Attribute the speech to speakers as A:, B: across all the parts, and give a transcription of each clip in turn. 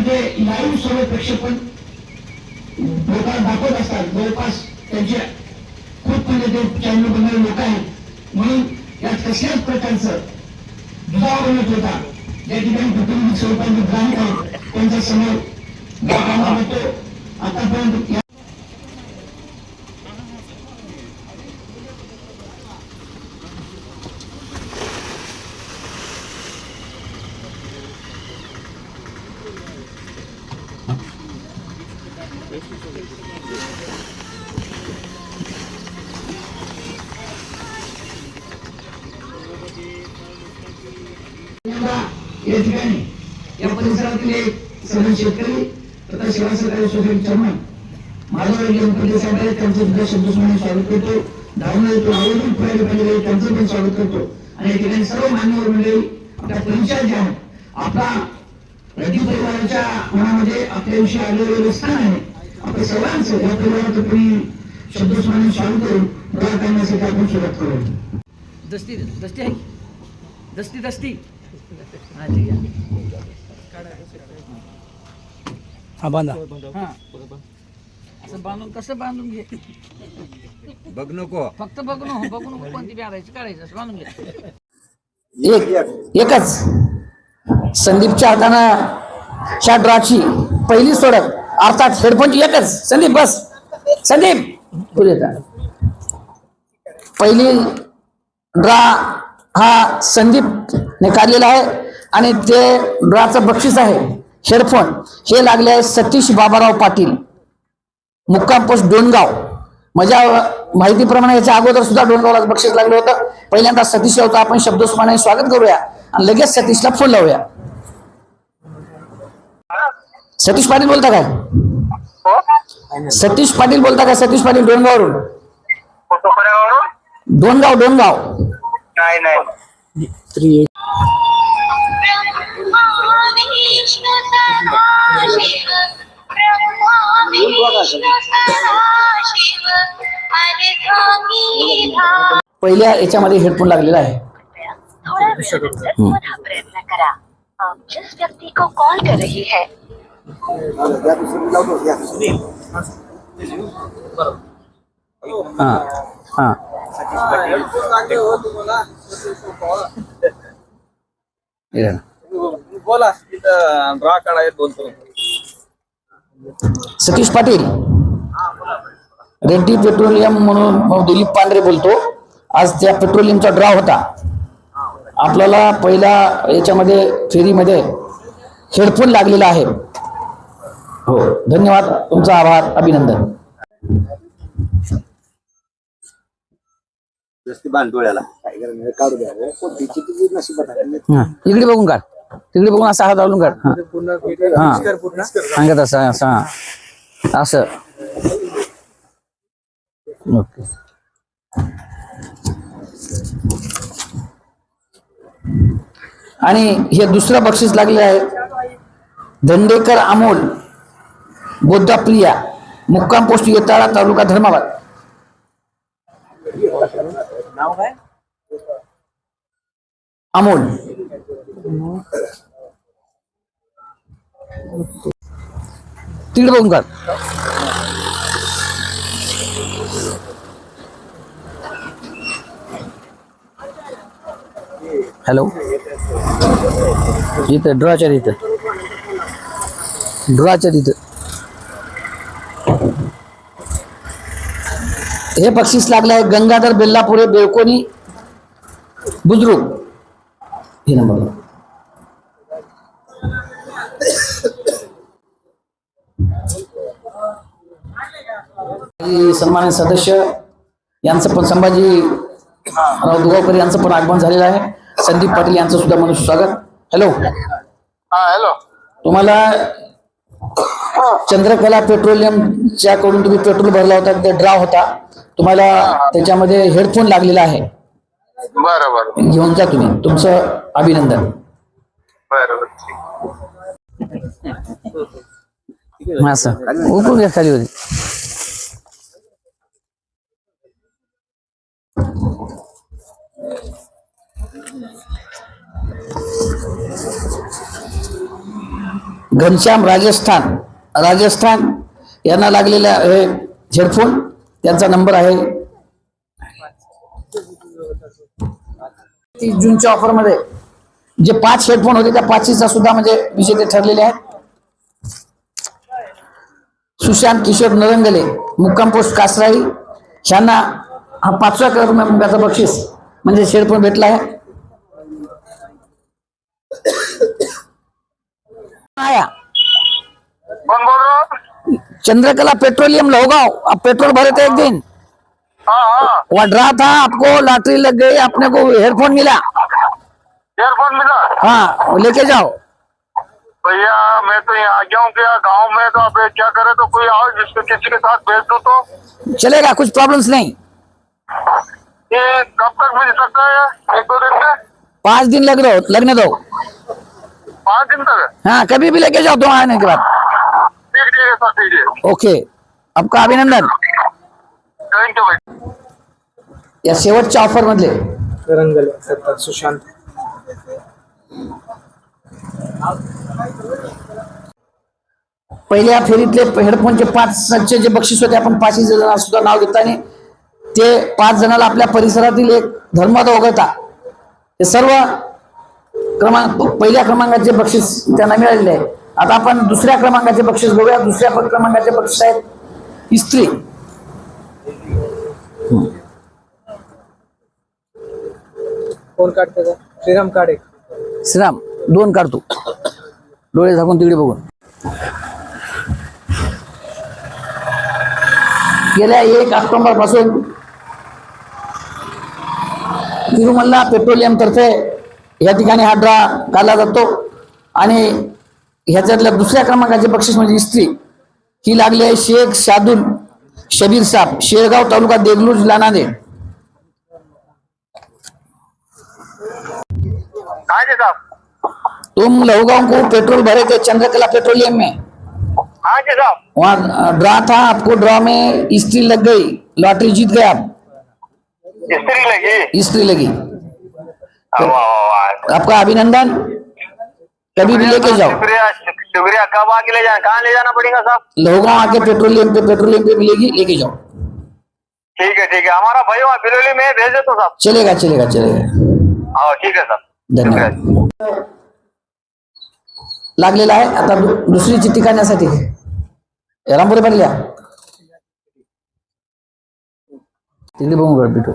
A: आणि ते लाईव्ह सर्व प्रक्षेपण लोकांना दाखवत असतात. जवळपास त्यांचे खूप म्हणजे ते चॅनल बनणारे लोक आहेत. म्हणून या कसल्याच प्रकारचं दुधावर होता ज्या ठिकाणी कुटुंबिक स्वरूपाचे ग्राहक आहेत त्यांच्यासमोर लोकांना होतो आतापर्यंत या यंदा या ठिकाणी या परिसरातील एक सर्व शेतकरी तथा सेवा सहकारी सोसायटी चेअरमन माझ्यावर गणपती साहेब आहेत त्यांचं सुद्धा शब्दस्मरण स्वागत करतो. धावून येतो आवर्जून पुढे पाहिजे त्यांचं पण स्वागत करतो. आणि या ठिकाणी सर्व मान्यवर मंडळी आपल्या परिचयात जे आहेत आपला रजी परिवाराच्या मनामध्ये आपल्याविषयी आलेलं स्थान आहे. आपल्या सर्वांचं या परिवाराचं कोणी शब्दस्मरण स्वागत करून प्रवाह करण्यासाठी आपण सुरुवात करू
B: दस्ती दस्ती आहे दस्ती दस्ती. हा
C: हा बांधा.
B: हा. असं बांधून कसं बांधून घे?
D: बघ नको.
B: फक्त बघू नको बघू नको कोणती बी काढायचं असं बांधून घे.
E: एक एकच. संदीपच्या हातानं च्या ड्राची पहिली सोडत अर्थात हेडफोनची एकच. संदीप बस. संदीप. पहिली ड्रा हा संदीपने काढलेला आहे. आणि ते ड्राचं बक्षीस आहे हेडफोन हे लागले आहे सतीश बाबाराव पाटील. मुक्काम पोस्ट डोणगाव. माझ्या माहितीप्रमाणे याच्या अगोदर सुद्धा डोणगावला बक्षीस लागलं होतं. पहिल्यांदा सतीश होता आपण शब्दोस्माने स्वागत करूया आणि लगेच सतीशला फोन लावूया. सतीश पाटील बोलता काय? सतीश पाटील बोलता काय? सतीश पाटील डोणगाववरून? डोणगाव डोणगाव.
F: नाही
E: पहिल्या याच्यामध्ये हेडफोन लागलेला आहे.
G: थोड़ा प्रयत्न करा जिस व्यक्ति को कॉल कर रही है
E: हा हा
F: बोला
E: सतीश पाटील. रेड्डी पेट्रोलियम म्हणून दिलीप पांढरे बोलतो. आज त्या पेट्रोलियमचा ड्रॉ होता. आपल्याला पहिल्या याच्यामध्ये फेरीमध्ये हेडफोन लागलेला आहे. हो धन्यवाद. तुमचा आभार. अभिनंदन.
D: डोळ्याला
E: हा, इकडे बघून काढ. तिकडे बघून असा हात घालून काढ. हा. हा. सांगत असं असं. असं. ओके. आणि हे दुसरं बक्षीस लागले आहे. धंडेकर अमोल बोद्धाप्रिया मुक्काम पोस्ट येताळा तालुका धर्माबाद. नाव काय? अमोल. तिकडे बघून काढ हॅलो. इथं ड्रॉच्या तिथं. ड्रॉच्या तिथं. हे बक्षीस लागलं आहे गंगाधर बेल्लापुरे बेळकोणी बुद्रुक. हे नंबर काही सन्मानित सदस्य यांचं पण संभाजी राव दुगावकर यांचं पण आगमन झालेलं आहे. संदीप पाटील यांचं सुद्धा मनुष्य स्वागत. हॅलो
F: हा हॅलो
E: तुम्हाला चंद्रकला पेट्रोलियमच्या कडून तुम्ही पेट्रोल भरला होता ते ड्रा होता. तुम्हाला त्याच्यामध्ये हेडफोन लागलेला आहे.
F: बरं बरं
E: घेऊन जा तुम्ही. तुमचं अभिनंदन.
F: बरं
E: असं उकळून घ्या खाली होती घनश्याम राजस्थान. राजस्थान यांना लागलेल्या हे हेडफोन. त्यांचा नंबर आहे. तीस जूनच्या ऑफरमध्ये जे पाच हेडफोन होते त्या पाचीचा सुद्धा म्हणजे विजेते ठरलेले आहेत. सुशांत किशोर नरंगले मुक्काम पोस्ट कासराई ह्यांना हा पाचव्या क्रमांकाचा बक्षीस म्हणजे हेडफोन भेटला आहे. आया.
F: कौन बोल रहे हो?
E: चंद्रकला पेट्रोलियम लोगांव आप पेट्रोल भरे थे एक दिन।
F: हाँ हाँ।
E: वहाँ ड्रा था आपको लॉटरी लग गई आपने को हेडफोन मिला।
F: ईयरफोन मिला?
E: हाँ लेके जाओ।
F: भैया मैं तो यहाँ आ गया हूँ क्या? गाँव में तो अब क्या करे तो कोई आओ जिसको किसी के साथ भेज दो तो।
E: चलेगा कुछ प्रॉब्लम्स नहीं।
F: ये कब तक मिल सकता है एक दो दिन में?
E: पाँच दिन लग रहे हो लगने दो।
F: पाँच दिन तक?
E: हाँ कभी भी लेके जाओ दो आने के बाद। ओके. आपका अभिनंदन?
F: यू
E: शेवटच्या ऑफर मधले.
C: रंगले सुशांत.
E: पहिल्या फेरीतले हेडफोनचे पाच सच्चे जे बक्षीस होते आपण पाचही जणांना सुद्धा नाव घेताना ते पाच जणाला आपल्या परिसरातील एक धर्मात वगळता हे सर्व क्रमांक पहिल्या क्रमांकाचे बक्षीस त्यांना मिळालेले आहे. आता आपण दुसऱ्या क्रमांकाचे बक्षीस बघूया. दुसऱ्या क्रमांकाचे बक्षीस आहेत. इस्त्री
C: कोण काढते का श्रीराम काढे.
E: श्रीराम दोन काढतो. डोळे झाकून तिकडे बघून. गेल्या एक ऑक्टोबरपासून तिरुमल्ला पेट्रोलियम तर्फे या ठिकाणी हा ड्रा काढला जातो. आणि ह्याच्यातल्या दुसऱ्या क्रमांकाचे बक्षीस म्हणजे इस्त्री ही लागली आहे शेख शादुल शबीर साहेब शेळगाव तालुका देगलूर जिल्हा नांदेड
F: साहब
E: तुम लहूगांव को पेट्रोल भरे थे चंद्रकला पेट्रोलियम में.
F: हाँ जी साहब
E: वहाँ ड्रा था आपको ड्रा में स्त्री लग गई लॉटरी जीत गए आप.
F: स्त्री लगी?
E: स्त्री लगी। आपका अभिनंदन. कभी भी लेके जाओ।
F: शुक्रिया शुक- कब आके ले जाना कहाँ ले जाना पड़ेगा साहब
E: लहूगांव आके पेट्रोलियम पे पेट्रोलियम पे मिलेगी लेके जाओ।
F: ठीक है ठीक है। हमारा भाई वहाँ बिलोली में भेज दे तो साहब
E: चलेगा चलेगा चलेगा।
F: हाँ ठीक है सर
E: धन्यवाद। लागलेला आहे आता दुसरी चिठ्ठी काढण्यासाठी. रामपुरे पाहिल्या तिकडे बघून गड पिठू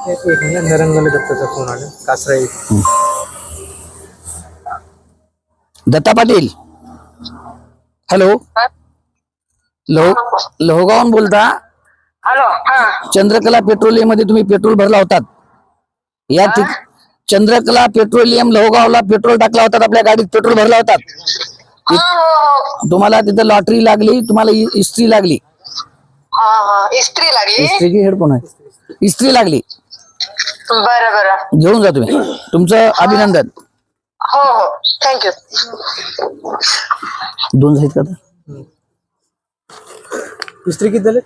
C: एक मिनिट नरंगले दत्ताचा फोन आला. कासराई
E: दत्ता पाटील. हॅलो. लोह लोहगावून बोलता?
G: हॅलो हा.
E: चंद्रकला पेट्रोलियममध्ये तुम्ही पेट्रोल भरला होतात. या ठिक चंद्रकला पेट्रोलियम लोहगावला पेट्रोल टाकला होतात आपल्या गाडीत पेट्रोल भरला होतात.
G: हा हो
E: तुम्हाला तिथं लॉटरी लागली तुम्हाला इ- इस्त्री लागली.
G: हा हा. इस्त्री लागली?
E: हेडफोन आहे. इस्त्री लागली.
G: बरं बरं.
E: घेऊन जा तुम्ही. तुमचं अभिनंदन.
G: हो हो. थँक्यू
E: दोन आहेत का आता?
C: इस्त्री किती झाले?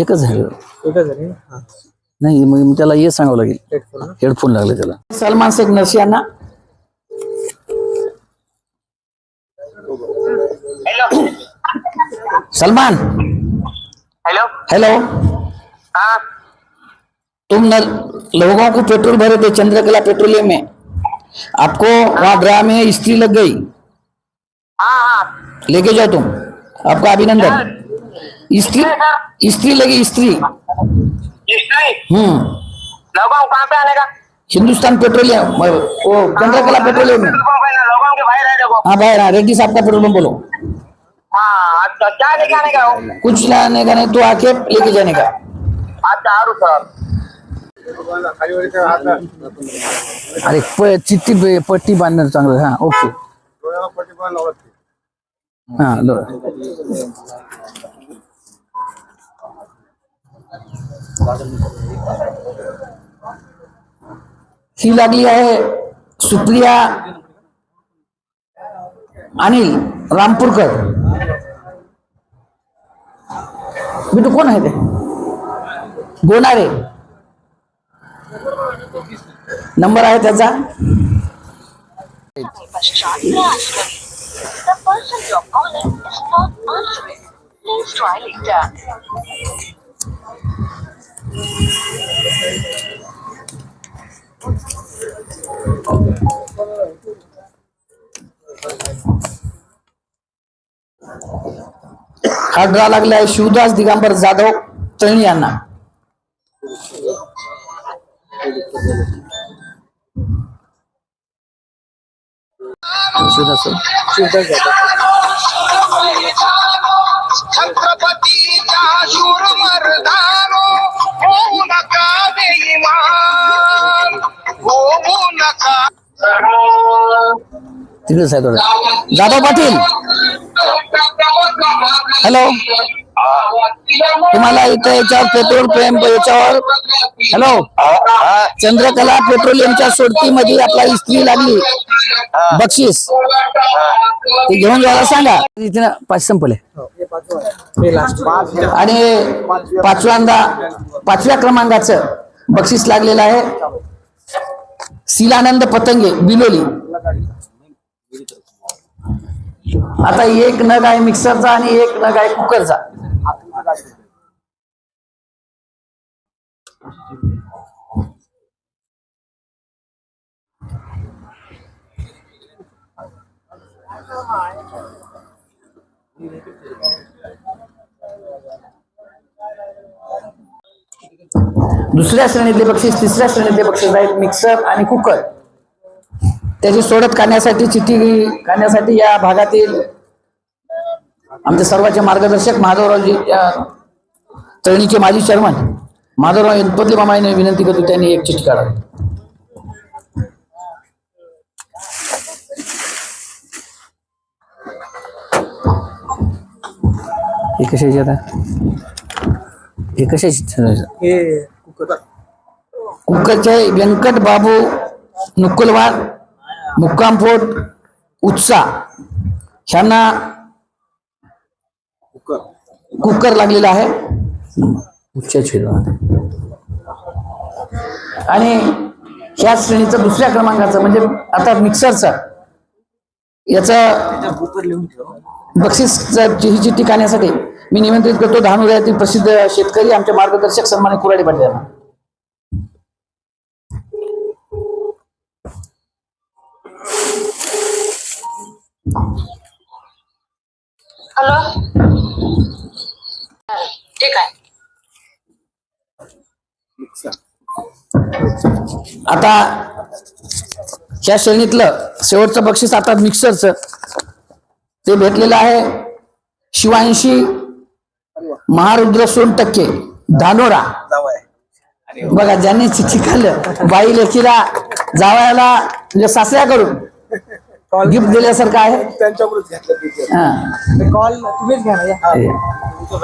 E: एकच आहे
C: एकच झाली ना? हा.
E: नाही मग मी त्याला ये सांगावं लागेल.
C: हेडफोन ना?
E: हेडफोन लागले त्याला. सलमान शेख नरशी यांना. सलमान.
F: हेलो
E: हेलो
F: हाँ.
E: तुम नर, लोगों को पेट्रोल भरे थे चंद्रकला पेट्रोलियम में। आपको वहाँ ड्रा में स्त्री लग गई।
F: हाँ हाँ।
E: लेके जाओ तुम। आपका अभिनंदन। स्त्री स्त्री लगी स्त्री। हम्म।
F: लगाओ कहाँ पे आने का?
E: हिंदुस्तान पेट्रोलियम वो चंद्रकला पेट्रोलियम में। हाँ भाई हाँ। रेड्डी साहब का पेट्रोल पंप बोलो।
F: हाँ अच्छा क्या लेके आने का
E: कुछ लाने का नहीं तो आके लेके जाने का।
F: अच्छा सर।
E: अरे प- पट्टी बांधणार चांगलं हा ओके. हा ही लागली आहे सुप्रिया अनिल रामपूरकर. बिटू कोण आहे ते? गोणारे नंबर आहे त्याचा? अठरा लागल्या. शिवदास दिगंबर जाधव तळणी यांना. शिवदास सर.
C: शिवदास जाधव
F: छत्रपतीच्या शूर मर्दानो होऊ नका बेईमान होऊ नका
E: तिकडेच आहे थोडं जाधव पाटील हॅलो तुम्हाला इथं याच्यावर पेट्रोल पंप याच्यावर हॅलो चंद्रकला पेट्रोलियमच्या सोडतीमध्ये आपला इस्त्री लागली. बक्षीस. ते घेऊन जायला सांगा. इथे पाच संपले. आणि पाचव्यांदा पाचव्या क्रमांकाचं बक्षीस लागलेलं आहे. शिलानंद पतंगे बिलोली. आता एक नग आहे मिक्सरचा आणि एक नग आहे कुकरचा. दुसऱ्या श्रेणीतले बक्षीस तिसऱ्या श्रेणीतले बक्षीस आहेत मिक्सर आणि कुकर. त्याची सोडत काढण्यासाठी चिठ्ठी काढण्यासाठी या भागातील आमचे सर्वांचे मार्गदर्शक माधवरावजी तळणीचे माजी चेअरमन माधवराव यंतपतली मामा यांनी विनंती करतो त्यांनी एक चिठ्ठी काढावी. हे कशाची आता? हे कशाची
C: कुकर
E: कुकरचे व्यंकट बाबू नुकुलवार मुक्कामपोट उत्सा ह्यांना कुकर. लागलेला आहे. आणि ह्या श्रेणीचं दुसऱ्या क्रमांकाचं म्हणजे आता मिक्सरचं याचं बक्षीस ही चिठ्ठी काढण्यासाठी मी निमंत्रित करतो. डहाणू यातील प्रसिद्ध शेतकरी आमचे मार्गदर्शक सन्मानित कुराडे पाटील यांना.
G: हॅलो. ठीक आहे.
E: आता या श्रेणीतलं शेवटचं बक्षीस आता मिक्सरचं ते भेटलेलं आहे शिवांशी महारुद्र सोन टक्के. धानोरा. बघा ज्यांनी चिठ्ठी बाई लेखीला जावयाला म्हणजे सासऱ्याकडून. गिफ्ट दिल्यासारखं आहे?
C: त्यांच्याकडूनच घेतलं
E: हा.
C: कॉल तुम्हीच घ्या ना या.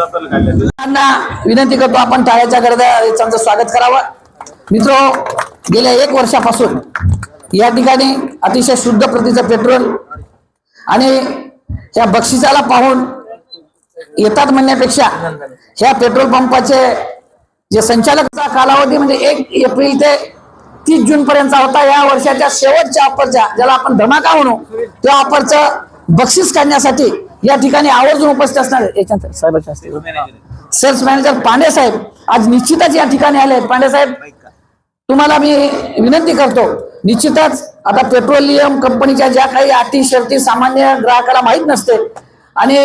E: सर्वांना विनंती करतो आपण टाळ्याच्या गर्दा त्यांचं स्वागत करावं. मित्र गेल्या एक वर्षापासून या ठिकाणी अतिशय शुद्ध प्रतीचं पेट्रोल आणि या बक्षिसाला पाहून येतात म्हणण्यापेक्षा ह्या पेट्रोल पंपाचे जे संचालकाचा कालावधी म्हणजे एक एप्रिल ते तीस जून पर्यंतचा होता. या वर्षाच्या शेवटच्या ऑफरच्या ज्याला आपण धमाका म्हणू त्या ऑफरचं बक्षीस काढण्यासाठी या ठिकाणी आवर्जून उपस्थित असणार आहे. सेल्स मॅनेजर पांडे साहेब आज निश्चितच या ठिकाणी आले आहेत. पांडे साहेब तुम्हाला मी विनंती करतो निश्चितच आता पेट्रोलियम कंपनीच्या ज्या काही अटी शर्ती सामान्य ग्राहकाला माहीत नसते आणि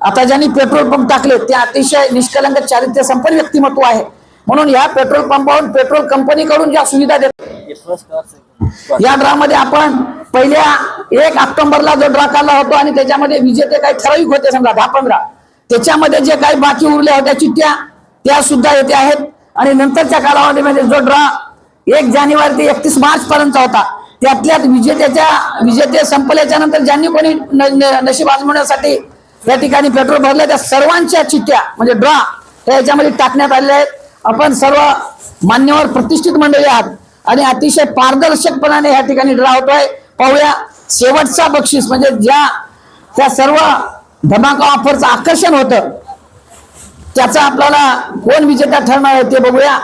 E: आता ज्यांनी पेट्रोल पंप टाकले ते अतिशय निष्कलंक चारित्र्य संपन्न व्यक्तिमत्व आहे. म्हणून या पेट्रोल पंपावरून पेट्रोल कंपनीकडून ज्या सुविधा देतात या ड्रामध्ये आपण पहिल्या एक ऑक्टोबरला जो ड्रा काढला होतो आणि त्याच्यामध्ये विजेते काही ठराविक होते समजा दहा पंधरा. त्याच्यामध्ये जे काही बाकी उरल्या होत्या चिठ्ठ्या त्या सुद्धा येते आहेत. आणि नंतरच्या कालावधीमध्ये म्हणजे जो ड्रा एक जानेवारी ते एकतीस मार्च पर्यंत होता त्यातल्यात विजेत्याच्या विजेते संपल्याच्या नंतर ज्यांनी कोणी न- नशीब आजमवण्यासाठी या ठिकाणी पेट्रोल भरले त्या सर्वांच्या चिठ्ठ्या म्हणजे ड्रा त्या याच्यामध्ये टाकण्यात आलेल्या आहेत. आपण सर्व मान्यवर प्रतिष्ठित मंडळी आहात आणि अतिशय पारदर्शकपणाने या ठिकाणी ड्रा होतोय. पाहूया शेवटचा बक्षीस म्हणजे ज्या त्या सर्व धमाका ऑफरचं आकर्षण होतं त्याचा आपल्याला कोण विजेता ठरणार आहे ते बघूया.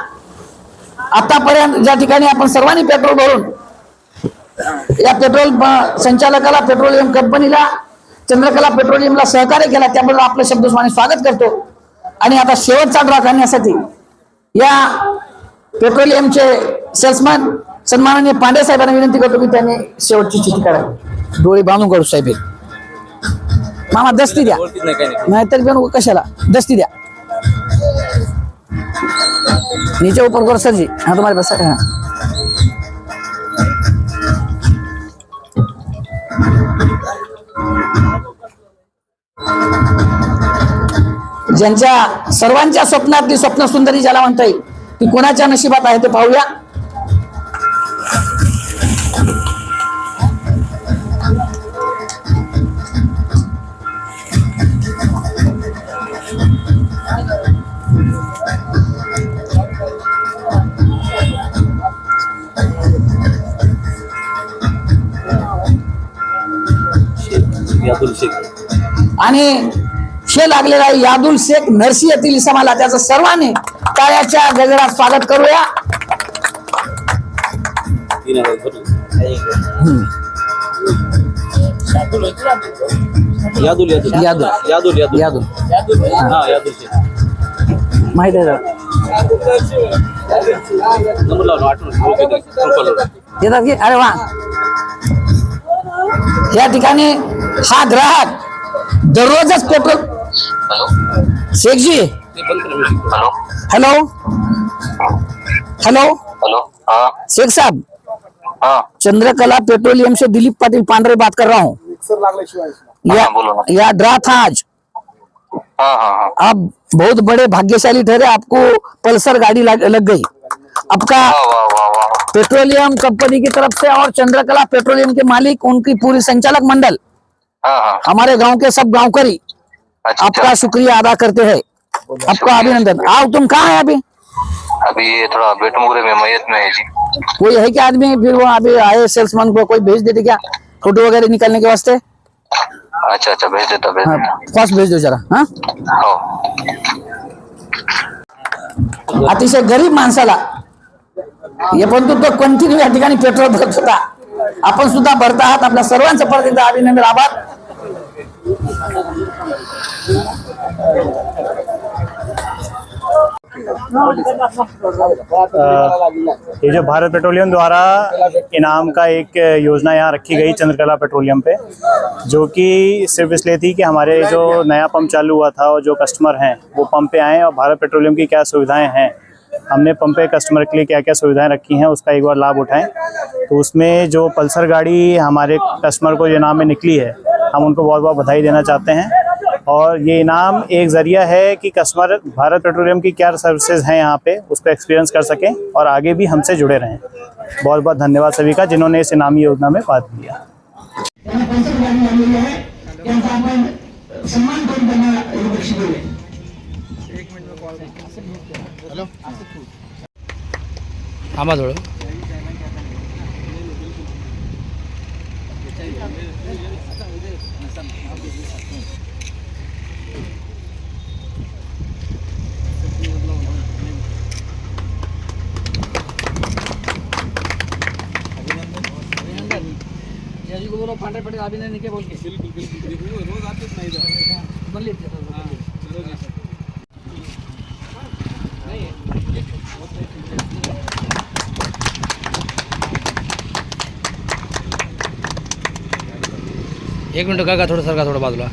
E: आतापर्यंत ज्या ठिकाणी आपण सर्वांनी पेट्रोल भरून या पेट्रोल संचालकाला पेट्रोलियम कंपनीला चंद्रकला पेट्रोलियमला सहकार्य केला त्याबद्दल आपलं शब्दस्वाने स्वागत करतो. आणि आता शेवटचा ड्रॉ करण्यासाठी या पेट्रोलियमचे सेल्समन सन्माननीय पांडे साहेबांना विनंती करतो की त्यांनी शेवटची चिठी काढावी डोळे बांधून काढू साहेब. मामा दस्ती द्या. नाहीतर पण कशाला? दस्ती द्या. नीचे ऊपर करो सर जी हाँ तुम्हारे पास है. ज्यांच्या सर्वांच्या स्वप्नातली स्वप्न सुंदरी ज्याला म्हणता येईल ती कोणाच्या नशिबात आहे ते पाहूया. आणि हे लागलेला आहे. यादुल शेख नरसी येथील इसमाला त्याचं सर्वांनी टाळ्याच्या गजरात स्वागत करूया.
H: यादुल यादुल.
E: यादुल.
H: यादुल यादुल. हा
E: माहीत येतात की? अरे वा. या ठिकाणी हा ग्राहक दररोजच petrol Shekhji
F: hello.
E: Hello. Hello.
F: Hello. हाँ।
E: शेख साहब
F: हाँ।
E: चंद्रकला पेट्रोलियम से दिलीप पाटिल पांडरे बात कर रहा हूँ। या,
F: हाँ।
E: या ड्रा था आज।
F: हाँ हाँ हाँ।
E: आप बहुत बड़े भाग्यशाली ठहरे आपको पल्सर गाड़ी लग, लग गई। आपका पेट्रोलियम कंपनी की तरफ़ से और चंद्रकला पेट्रोलियम के मालिक उनकी पूरी संचालक मंडल।
F: हाँ हाँ।
E: हमारे गाँव के सब गाँव करी
F: अच्छा
E: आपका
F: अच्छा
E: शुक्रिया अदा करते हैं। आपका अभिनंदन। आओ तुम कहाँ है अभी?
F: अभी ये थोड़ा बेटमुगरे में मैयत में है जी।
E: कोई है क्या आदमी? फिर वो अभी आए सेल्समैन को कोई भेज देते क्या? फ़ोटो वगैरह निकालने के वास्ते?
F: अच्छा अच्छा भेज देता भेज
E: हाँ
F: देता।
E: फास्ट भेज दो जरा हाँ? अतिशय गरीब माणसाला हे परंतु तो कंटिन्यू या ठिकाणी पेट्रोल भरत होता. आपण सुद्धा भरत आहात आपल्या सर्वांचं परत एकदा अभिनंदन आभार.
I: ये जो भारत पेट्रोलियम द्वारा इनाम का एक योजना यहाँ रखी गई चंद्रकला पेट्रोलियम पे, जो कि सिर्फ़ इसलिए थी कि हमारे जो नया पंप चालू हुआ था और जो कस्टमर हैं, वो पंप पे आएँ और भारत पेट्रोलियम की क्या सुविधाएँ हैं, हमने पंप पे कस्टमर के लिए क्या क्या सुविधाएँ रखी हैं, उसका एक बार लाभ उठाएँ। तो उसमें जो पल्सर गाड़ी हमारे कस्टमर को इनाम में निकली है, हम उनको बहुत बहुत बधाई देना चाहते हैं। और ये इनाम एक ज़रिया है कि कस्टमर भारत पेट्रोलियम की क्या सर्विसेज़ हैं यहाँ पे, उसको एक्सपीरियंस कर सकें और आगे भी हमसे जुड़े रहें। बहुत बहुत धन्यवाद सभी का जिन्होंने इस इनामी योजना में भाग लिया।
A: गाडी आणलेली
B: बोलो पांडे पटेल अभिनंदन के बोल के? बिल्कुल बिल्कुल रोज आते नहीं बोल लेते एक मिनट काका थोडं सरका थोडं बाजूला